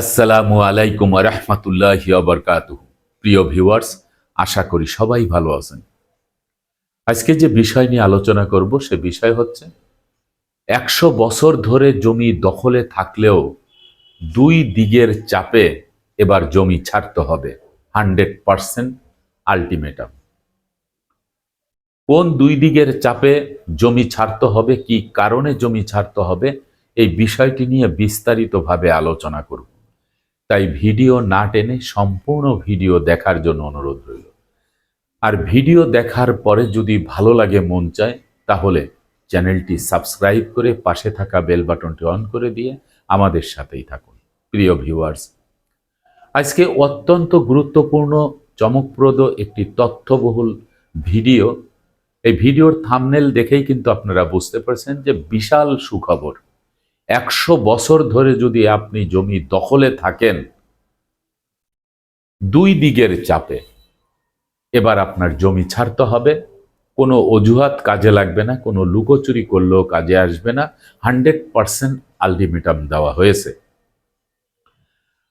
আসসালামু আলাইকুম রহমতুল্লাহ বরকাত প্রিয় ভিউয়ার্স, আশা করি সবাই ভালো আছেন। আজকে যে বিষয় নিয়ে আলোচনা করব, সে বিষয় হচ্ছে, একশো বছর ধরে জমি দখলে থাকলেও দুই দিকের চাপে এবার জমি ছাড়তে হবে। Hundred percent ultimatum. কোন দুই দিকের চাপে জমি ছাড়তে হবে, কি কারণে জমি ছাড়তে হবে, এই বিষয়টি নিয়ে বিস্তারিতভাবে আলোচনা করব। তাই ভিডিও না টেনে সম্পূর্ণ ভিডিও দেখার জন্য অনুরোধ রইল। আর ভিডিও দেখার পরে যদি ভালো লাগে মন চায়, তাহলে চ্যানেলটি সাবস্ক্রাইব করে পাশে থাকা বেল বাটনটি অন করে দিয়ে আমাদের সাথেই থাকুন। প্রিয় ভিউয়ার্স, আজকে অত্যন্ত গুরুত্বপূর্ণ, চমকপ্রদ একটি তথ্যবহুল ভিডিও। এই ভিডিওর থামনেল দেখেই কিন্তু আপনারা বুঝতে পারছেন যে বিশাল সুখবর। একশো বছর ধরে যদি আপনি জমি দখলে থাকেন, দুই দিকের চাপে। এবার আপনার জমি ছাড়তে হবে। কোনো অজুহাত কাজে লাগবে না, কোনো লুকোচুরি করলেও কাজে আসবে না। হান্ড্রেড পারসেন্ট আলটিমেটাম দেওয়া হয়েছে।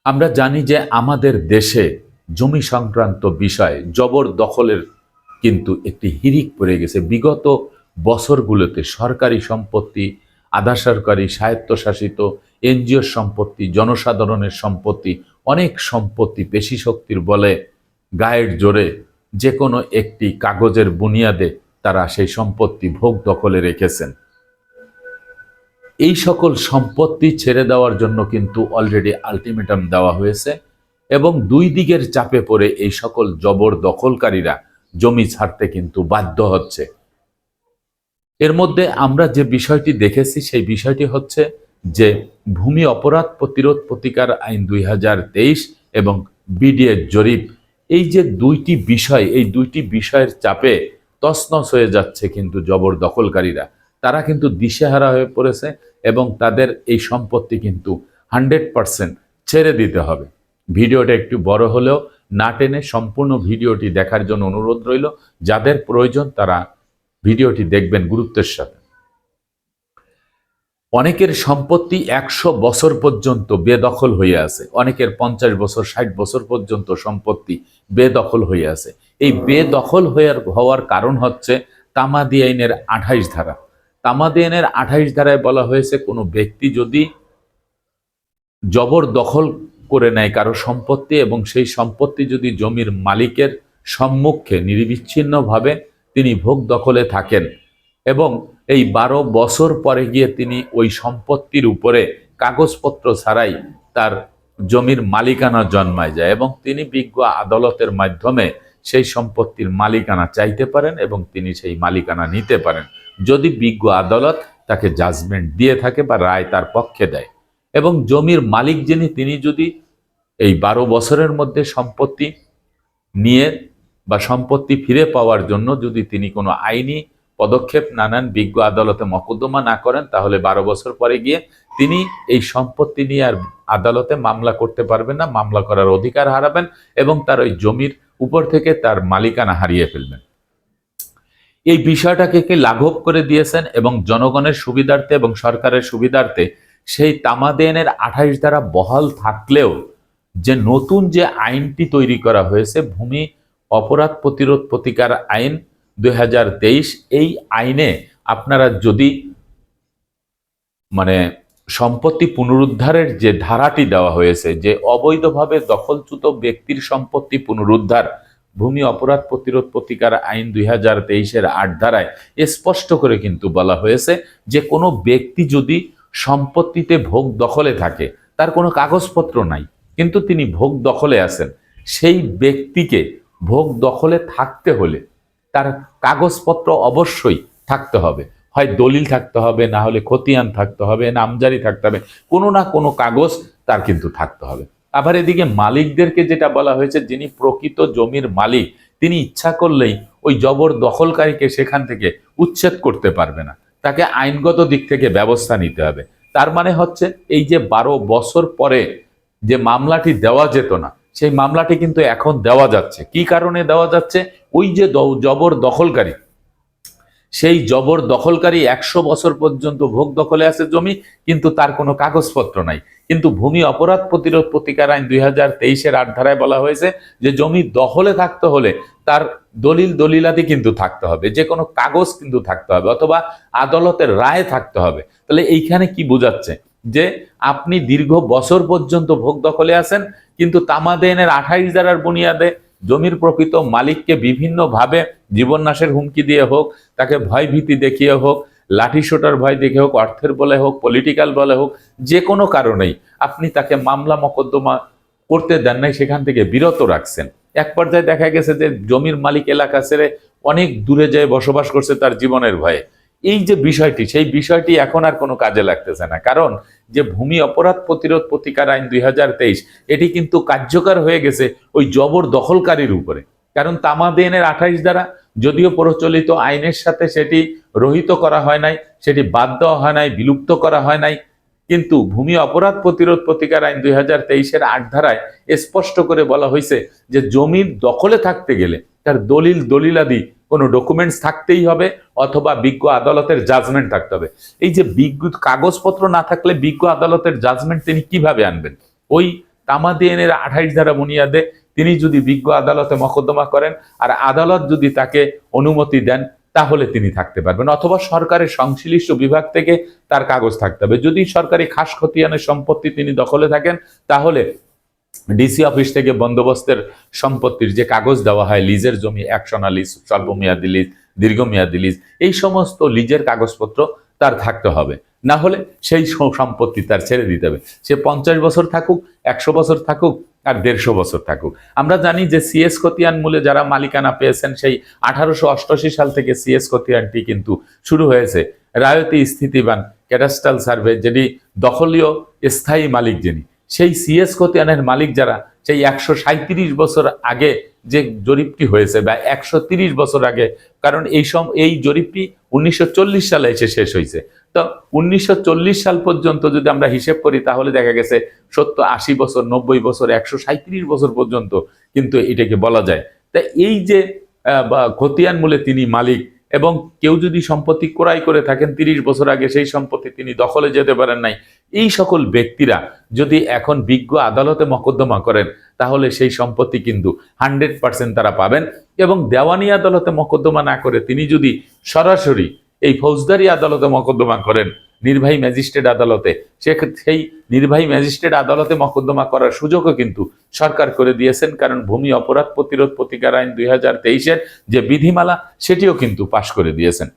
আমরা জানি যে আমাদের দেশে জমি সংক্রান্ত বিষয় জবরদখলের কিন্তু একটি হিরিক পড়ে গেছে। বিগত বছরগুলোতে সরকারি সম্পত্তি আধা সরকারি স্বায়ত্তশাসিত, এনজিও সম্পত্তি, জনসাধারণের সম্পত্তি, অনেক সম্পত্তি পেশি শক্তির বলে গায়ের জোরে যে কোনো একটি কাগজের বুনিয়াদে তারা সেই সম্পত্তি ভোগ দখলে রেখেছেন। এই সকল সম্পত্তি ছেড়ে দেওয়ার জন্য কিন্তু অলরেডি আলটিমেটাম দেওয়া হয়েছে এবং দুই দিকের চাপে পড়ে এই সকল জবর দখলকারীরা জমি ছাড়তে কিন্তু বাধ্য হচ্ছে। এর মধ্যে আমরা যে বিষয়টি দেখেছি, সেই বিষয়টি হচ্ছে যে ভূমি অপরাধ প্রতিরোধ প্রতিকার আইন দুই হাজার তেইশ এবং বিডিএর জরিপ, এই যে দুইটি বিষয়, এই দুইটি বিষয়ের চাপে তসনস হয়ে যাচ্ছে কিন্তু জবরদখলকারীরা। তারা কিন্তু দিশেহারা হয়ে পড়েছে এবং তাদের এই সম্পত্তি কিন্তু হান্ড্রেড পারসেন্ট ছেড়ে দিতে হবে। ভিডিওটা একটু বড় হলেও না টেনে সম্পূর্ণ ভিডিওটি দেখার জন্য অনুরোধ রইল। যাদের প্রয়োজন তারা ভিডিওটি দেখবেন গুরুত্বের সাথে। অনেকের সম্পত্তি একশো বছর পর্যন্ত বেদখল হয়ে আছে। অনেকের পঞ্চাশ বছর, ষাট বছর পর্যন্ত সম্পত্তি বেদখল হয়ে আছে। এই বেদখল হয়ে হওয়ার কারণ হচ্ছে তামাদি আইনের আঠাইশ ধারা। তামাদি আইনের আঠাইশ ধারায় বলা হয়েছে, কোনো ব্যক্তি যদি জবরদখল করে নেয় কারও সম্পত্তি এবং সেই সম্পত্তি যদি জমির মালিকের সম্মুখে নিরবিচ্ছিন্নভাবে তিনি ভোগ দখলে থাকেন এবং এই বারো বছর পরে গিয়ে তিনি ওই সম্পত্তির উপরে কাগজপত্র ছাড়াই তার জমির মালিকানা জন্মায় যায় এবং তিনি বিজ্ঞ আদালতের মাধ্যমে সেই সম্পত্তির মালিকানা চাইতে পারেন এবং তিনি সেই মালিকানা নিতে পারেন। যদি বিজ্ঞ আদালত তাকে জাজমেন্ট দিয়ে থাকে বা রায় তার পক্ষে দেয় এবং জমির মালিক যিনি, তিনি যদি এই বারো বছরের মধ্যে সম্পত্তি নিয়ে বা সম্পত্তি ফিরে পাওয়ার জন্য যদি তিনি কোনো আইনি পদক্ষেপ না নেন, বিজ্ঞ আদালতে মকদ্দমা না করেন, তাহলে বারো বছর পরে গিয়ে তিনি এই সম্পত্তি নিয়ে আর আদালতে মামলা করতে পারবেন না, মামলা করার অধিকার হারাবেন এবং তার ওই জমির উপর থেকে তার মালিকানা হারিয়ে ফেলবেন। এই বিষয়টাকে কে লাঘব করে দিয়েছেন এবং জনগণের সুবিধার্থে এবং সরকারের সুবিধার্থে সেই তামাদেনের আঠাইশ দ্বারা বহাল থাকলেও যে নতুন যে আইনটি তৈরি করা হয়েছে, ভূমি অপরাধ প্রতিরোধ প্রতিকার আইন দুই হাজার তেইশ, এই আইনে আপনারা যদি মানে সম্পত্তি পুনরুদ্ধারের যে ধারাটি দেওয়া হয়েছে, যে অবৈধভাবে দখলচ্যুত ব্যক্তির সম্পত্তি পুনরুদ্ধার, ভূমি অপরাধ প্রতিরোধ প্রতিকার আইন দুই হাজার তেইশের আট ধারায় স্পষ্ট করে কিন্তু বলা হয়েছে যে কোনো ব্যক্তি যদি সম্পত্তিতে ভোগ দখলে থাকে, তার কোনো কাগজপত্র নাই, কিন্তু তিনি ভোগ দখলে আছেন, সেই ব্যক্তিকে ভোগ দখলে থাকতে হলে তার কাগজপত্র অবশ্যই থাকতে হবে। হয় দলিল থাকতে হবে, না হলে খতিয়ান থাকতে হবে নামজারি থাকতে হবে, কোনো না কোনো কাগজ তার কিন্তু থাকতে হবে। আবার এদিকে মালিকদেরকে যেটা বলা হয়েছে, যিনি প্রকৃত জমির মালিক, তিনি ইচ্ছা করলেই ওই জবর দখলকারীকে সেখান থেকে উচ্ছেদ করতে পারবে না। তাকে আইনগত দিক থেকে ব্যবস্থা নিতে হবে। তার মানে হচ্ছে, এই যে বারো বছর পরে যে মামলাটি দেওয়া যেত না সেই মামলাটি কিন্তু এখন দেওয়া যাচ্ছে। কি কারণে দেওয়া যাচ্ছে? ওই যে জবর দখলকারী, সেই জবর দখলকারী একশো বছর পর্যন্ত ভোগ দখলে আছে জমি, কিন্তু তার কোনো কাগজপত্র নাই। কিন্তু ভূমি অপরাধ প্রতিরোধ প্রতিকার আইন দুই হাজার তেইশের আট ধারায় বলা হয়েছে যে জমি দখলে থাকতে হলে তার দলিল দলিলাদি কিন্তু থাকতে হবে। যে কোনো কাগজ কিন্তু থাকতে হবে, অথবা আদালতের রায় থাকতে হবে। তাহলে এইখানে কি বোঝাচ্ছে? যে আপনি দীর্ঘ বছর পর্যন্ত ভোগ দখলে আছেন, কিন্তু তামাদেনের আঠাইশ দ্বারার বুনিয়াদে জমির প্রকৃত মালিককে বিভিন্নভাবে জীবননাশের হুমকি দিয়ে হোক, তাকে ভয়ভীতি দেখিয়ে হোক, লাঠি সোটার ভয় দেখে হোক, অর্থের বলে হোক পলিটিক্যাল বলে হোক, যে কোনো কারণেই আপনি তাকে মামলা মকদ্দমা করতে দেন নাই, সেখান থেকে বিরত রাখছেন। এক পর্যায়ে দেখা গেছে যে জমির মালিক এলাকা ছেড়ে অনেক দূরে যেয়ে বসবাস করছে তার জীবনের ভয়ে। এই যে বিষয়টি, সেই বিষয়টি এখন আর কোনো কাজে লাগতেছে না। কারণ যে ভূমি অপরাধ প্রতিরোধ প্রতিকার আইন দুই হাজার তেইশ, এটি কিন্তু কার্যকর হয়ে গেছে ওই জবর দখলকারীর উপরে। কারণ তামাদেনের আঠাইশ দ্বারা যদিও প্রচলিত আইনের সাথে সেটি রহিত করা হয় নাই, সেটি বাদ দেওয়া হয় নাই, বিলুপ্ত করা হয় নাই, কিন্তু ভূমি অপরাধ প্রতিরোধ প্রতিকার আইন দুই হাজার তেইশের আট ধারায় স্পষ্ট করে বলা হয়েছে যে জমির দখলে থাকতে গেলে তার দলিল, দলিলাদি কোনো ডকুমেন্টস থাকতেই হবে। অথবা বিজ্ঞ আদালতের জাজমেন্ট থাকতে হবে। এই যে বিজ্ঞ কাগজপত্র না থাকলে বিজ্ঞ আদালতের জাজমেন্ট তিনি কীভাবে আনবেন? ওই তামাদিয়ানের আঠাইশ ধারা বুনিয়াদে তিনি যদি বিজ্ঞ আদালতে মকদ্দমা করেন, আর আদালত যদি তাকে অনুমতি দেন, তাহলে তিনি থাকতে পারবেন। অথবা সরকারের সংশ্লিষ্ট বিভাগ থেকে তার কাগজ থাকতে হবে। যদি সরকারি খাস খতিয়ানের সম্পত্তি তিনি দখলে থাকেন, তাহলে ডিসি অফিস থেকে বন্দোবস্তের সম্পত্তির যে কাগজ দেওয়া হয়, লিজের জমি, একশনা লিজ, স্বল্পমেয়াদী লিজ দীর্ঘমেয়াদী লিজ এই সমস্ত লিজের কাগজপত্র তার থাকতে হবে। না হলে সেই সম্পত্তি তার ছেড়ে দিতে হবে। সে পঞ্চাশ বছর থাকুক, একশো বছর থাকুক, আর দেড়শো বছর থাকুক। আমরা জানি যে সিএস খতিয়ান মূলে যারা মালিকানা পেয়েছেন, সেই আঠারোশো অষ্টআশি সাল থেকে সিএস খতিয়ানটি কিন্তু শুরু হয়েছে। রায়তি স্থিতিবান ক্যাটাস্ট্রাল সার্ভে যেটি দখলীয় স্থায়ী মালিক যিনি। সেই সিএস খতিয়ানের মালিক যারা, সেই একশো সাঁত্রিশ বছর আগে যে জরিপটি হয়েছে বা একশো বছর আগে, কারণ এই সম, এই জরিপটি উনিশশো চল্লিশ সালে এসে শেষ হয়েছে। তো উনিশশো চল্লিশ সাল পর্যন্ত যদি আমরা হিসেব করি, তাহলে দেখা গেছে সত্তর আশি বছর, নব্বই বছর, একশো বছর পর্যন্ত কিন্তু এটাকে বলা যায়। তা এই যে খতিয়ান মূলে তিনি মালিক এবং কেউ যদি সম্পত্তি ক্রয় করে থাকেন, তিরিশ বছর আগে সেই সম্পত্তি তিনি দখলে যেতে পারেন নাই। এই সকল ব্যক্তিরা যদি এখন বিজ্ঞ আদালতে মকদ্দমা করেন, তাহলে সেই সম্পত্তি কিন্তু হান্ড্রেড পার্সেন্ট তারা পাবেন এবং দেওয়ানি আদালতে মকদ্দমা না করে তিনি যদি সরাসরি এই ফৌজদারি আদালতে মকদ্দমা করেন নির্বাহী ম্যাজিস্ট্রেট আদালতে। সেই নির্বাহী ম্যাজিস্ট্রেট আদালতে মকদ্দমা করার সুযোগও কিন্তু সরকার করে দিয়েছেন, কারণ ভূমি অপরাধ প্রতিরোধ প্রতিকার আইন দুই হাজার তেইশের যে বিধিমালা, সেটিও কিন্তু পাশ করে দিয়েছেন।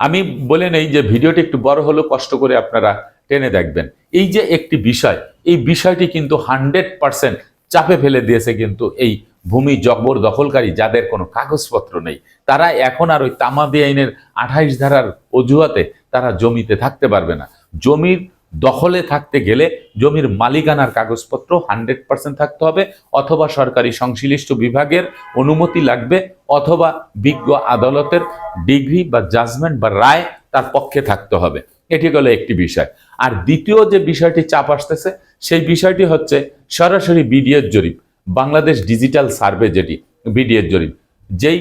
আমি বলে নেই যে ভিডিওটি একটু বড় হলেও কষ্ট করে আপনারা টেনে দেখবেন। এই যে একটি বিষয়, এই বিষয়টি কিন্তু হান্ড্রেড পার্সেন্ট চাপে ফেলে দিয়েছে কিন্তু এই ভূমি জবর দখলকারী যাদের কোনো কাগজপত্র নেই, তারা এখন আর ওই তামাদি আইনের আঠাইশ ধারার অজুহাতে তারা জমিতে থাকতে পারবে না। জমির দখলে থাকতে গেলে জমির মালিকানার কাগজপত্র হান্ড্রেড পার্সেন্ট থাকতে হবে, অথবা সরকারি সংশ্লিষ্ট বিভাগের অনুমতি লাগবে, অথবা বিজ্ঞ আদালতের ডিগ্রি বা জাজমেন্ট বা রায় তার পক্ষে থাকতে হবে। এটি হলো একটি বিষয়। আর দ্বিতীয় যে বিষয়টি চাপ আসতেছে, সেই বিষয়টি হচ্ছে সরাসরি বিডিএর জরিপ। বাংলাদেশ ডিজিটাল সার্ভে যেটি বিডিএর জরিপ, যেই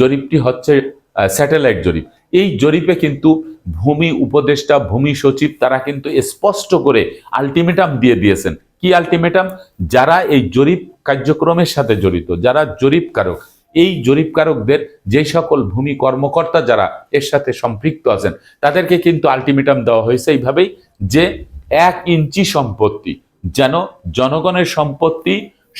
জরিপটি হচ্ছে স্যাটেলাইট জরিপ। এই জরিপে কিন্তু ভূমি উপদেষ্টা, ভূমি সচিব, তারা কিন্তু স্পষ্ট করে আলটিমেটাম দিয়ে দিয়েছেন। কি আলটিমেটাম? যারা এই জরিপ কার্যক্রমের সাথে জড়িত, যারা জরিপকারক, এই জরিপকারকদের যে সকল ভূমি কর্মকর্তা যারা এর সাথে সম্পৃক্ত আছেন, তাদেরকে কিন্তু আলটিমেটাম দেওয়া হয়েছে এইভাবেই যে এক ইঞ্চি সম্পত্তি, যেন জনগণের সম্পত্তি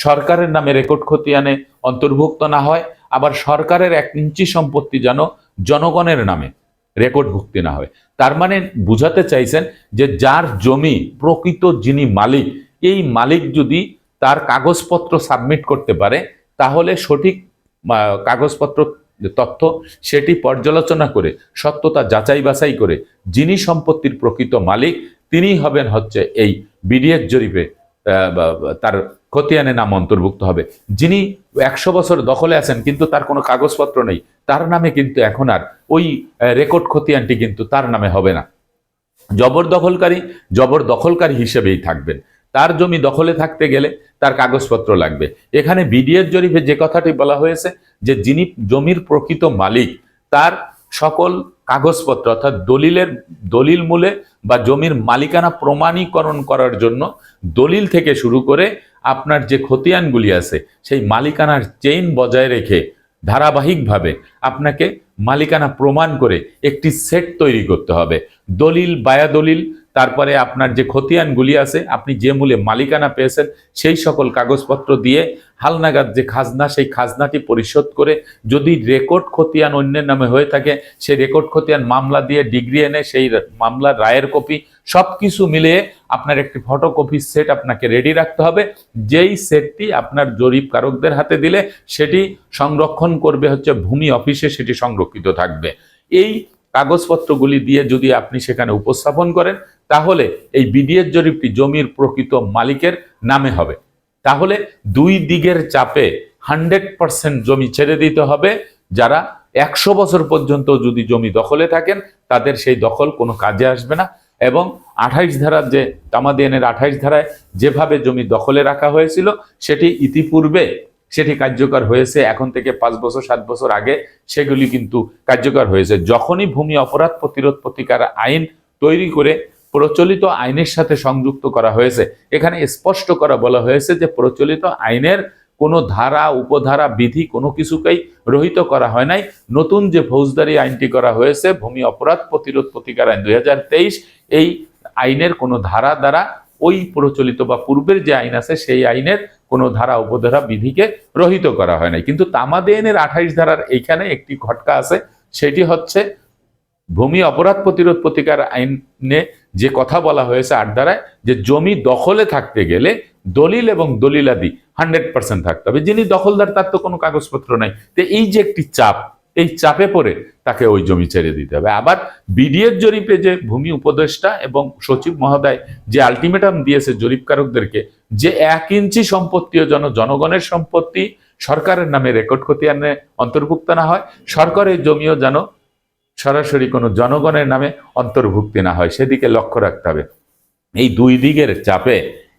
সরকারের নামে রেকর্ড খতিয়ানে অন্তর্ভুক্ত না হয়, আবার সরকারের এক ইঞ্চি সম্পত্তি যেন জনগণের নামে রেকর্ড ভুক্তি না হয়। তার মানে বুঝাতে চাইছেন যে যার জমি প্রকৃত যিনি মালিক, এই মালিক যদি তার কাগজপত্র সাবমিট করতে পারে, তাহলে সঠিক কাগজপত্র তথ্য সেটি পর্যালোচনা করে, সত্যতা যাচাই বাছাই করে যিনি সম্পত্তির প্রকৃত মালিক তিনি হবেন হচ্ছে এই বিডিএস জরিপে তার খতিয়ানে নাম অন্তর্ভুক্ত হবে। যিনি একশো বছর দখলে আছেন, কিন্তু তার কোনো কাগজপত্র নেই, তার নামে কিন্তু এখন আর ওই রেকর্ড খতিয়ানটি কিন্তু তার নামে হবে না। জবরদখলকারী জবরদখলকারী হিসেবেই থাকবেন। তার জমি দখলে থাকতে গেলে তার কাগজপত্র লাগবে। এখানে বিডিএর জরিপে যে কথাটি বলা হয়েছে, যে যিনি জমির প্রকৃত মালিক, তার সকল কাগজপত্র, অর্থাৎ দলিলের, দলিল মূলে বা জমির মালিকানা প্রমাণীকরণ করার জন্য দলিল থেকে শুরু করে আপনার যে খতিয়ানগুলি আছে, সেই মালিকানার চেইন বজায় রেখে ধারাবাহিকভাবে আপনাকে মালিকানা প্রমাণ করে একটি সেট তৈরি করতে হবে। দলিল বায়া দলিল তারপরে আপনার যে খতিয়ানগুলি আছে, আপনি যে মূলে মালিকানা পেয়েছেন, সেই সকল কাগজপত্র দিয়ে হালনাগাদ যে খাজনা, সেই খাজনাটি পরিশোধ করে যদি রেকর্ড খতিয়ান অন্যের নামে হয়ে থাকে, সেই রেকর্ড খতিয়ান মামলা দিয়ে ডিগ্রি এনে, সেই মামলার রায়ের কপি সব কিছু মিলিয়ে আপনার একটি ফটোকপি সেট আপনাকে রেডি রাখতে হবে। যেই সেটটি আপনার জরিপ কারকদের হাতে দিলে, সেটি সংরক্ষণ করবে হচ্ছে ভূমি অফিসে সেটি সংরক্ষিত থাকবে। এই কাগজপত্রগুলি দিয়ে যদি আপনি সেখানে উপস্থাপন করেন, তাহলে এই বিডিএর জরিপটি জমির প্রকৃত মালিকের নামে হবে। তাহলে দুই দিকের চাপে হান্ড্রেড পার্সেন্ট জমি ছেড়ে দিতে হবে। যারা একশো বছর পর্যন্ত যদি জমি দখলে থাকেন, তাদের সেই দখল কোনো কাজে আসবে না। এবং আঠাইশ ধারার যে তামাদিয়ানের আঠাইশ ধারায় যেভাবে জমি দখলে রাখা হয়েছিল, সেটি ইতিপূর্বে সেটি কার্যকর হয়েছে, এখন থেকে পাঁচ বছর, সাত বছর আগে সেগুলি কিন্তু কার্যকর হয়েছে। যখনই ভূমি অপরাধ প্রতিরোধ প্রতিকার আইন তৈরি করে প্রচলিত আইনের সাথে সংযুক্ত করা হয়েছে, এখানে স্পষ্ট করা বলা হয়েছে যে প্রচলিত আইনের কোনো ধারা, উপধারা, বিধি কোনো কিছুকেই রহিত করা হয় নাই। নতুন যে ফৌজদারি আইনটি করা হয়েছে, ভূমি অপরাধ প্রতিরোধ প্রতিকার আইন দুই হাজার তেইশ, এই আইনের কোনো ধারা দ্বারা ওই প্রচলিত বা পূর্বের যে আইন আছে, সেই আইনের কোনো ধারা, উপধারা, বিধিকে রহিত করা হয় নাই। কিন্তু তামাদে আইনের আঠাইশ ধারার এইখানে একটি ঘটকা আছে, সেটি হচ্ছে ভূমি অপরাধ প্রতিরোধ প্রতিকার আইনে যে কথা বলা হয়েছে আট ধারায়, যে জমি দখলে থাকতে গেলে দলিল এবং দলিলাদি হান্ড্রেড পার্সেন্ট থাকতে হবে। যিনি দখলদার, তার তো কোনো কাগজপত্র নাই। তো এই যে একটি চাপ এই চাপে পড়ে তাকে ওই জমি ছেড়ে দিতে হবে। আবার বিডিএর জরিপে যে ভূমি উপদেষ্টা এবং সচিব মহোদয় যে আলটিমেটাম দিয়েছে জরিপকারকদেরকে, যে এক ইঞ্চি সম্পত্তিও যেন জনগণের সম্পত্তি সরকারের নামে রেকর্ড খতিয়ানে অন্তর্ভুক্ত না হয়, সরকারের জমিও যেন সরাসরি কোনো জনগণের নামে অন্তর্ভুক্তি না হয়, সেদিকে লক্ষ্য রাখতে হবে। এই দুই দিকের চাপে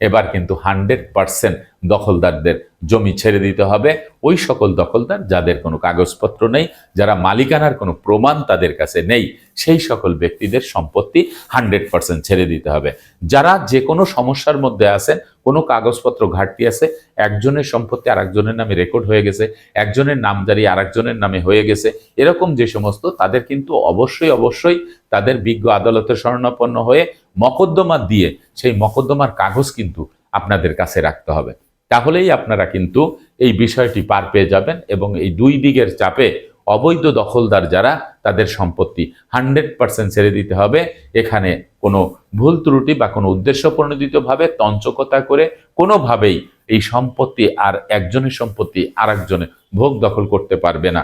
এবার কিন্তু হান্ড্রেড পার্সেন্ট দখলদারদের জমি ছেড়ে দিতে হবে। ওই সকল দখলদার যাদের কোনো কাগজপত্র নেই, যারা মালিকানার কোনো প্রমাণ তাদের কাছে নেই, সেই সকল ব্যক্তিদের সম্পত্তি হান্ড্রেড পার্সেন্ট ছেড়ে দিতে হবে। যারা যে কোনো সমস্যার মধ্যে আছেন, কোনো কাগজপত্র ঘাটতি আছে, একজনের সম্পত্তি আরেকজনের নামে রেকর্ড হয়ে গেছে, একজনের নামজারি আর একজনের নামে হয়ে গেছে, এরকম যে সমস্ত, তাদের কিন্তু অবশ্যই অবশ্যই তাদের বিজ্ঞ আদালতে শরণাপন্ন হয়ে মকদ্দমা দিয়ে সেই মকদ্দমার কাগজ কিন্তু আপনাদের কাছে রাখতে হবে। তাহলেই আপনারা কিন্তু এই বিষয়টি পার পেয়ে যাবেন এবং এই দুই দিকের চাপে অবৈধ দখলদার যারা, তাদের সম্পত্তি হান্ড্রেড পার্সেন্ট ছেড়ে দিতে হবে। এখানে কোনো ভুল ত্রুটি বা কোনো উদ্দেশ্য প্রণোদিতভাবে তঞ্চকতা করে কোনোভাবেই এই সম্পত্তি আর একজনের সম্পত্তি আর ভোগ দখল করতে পারবে না।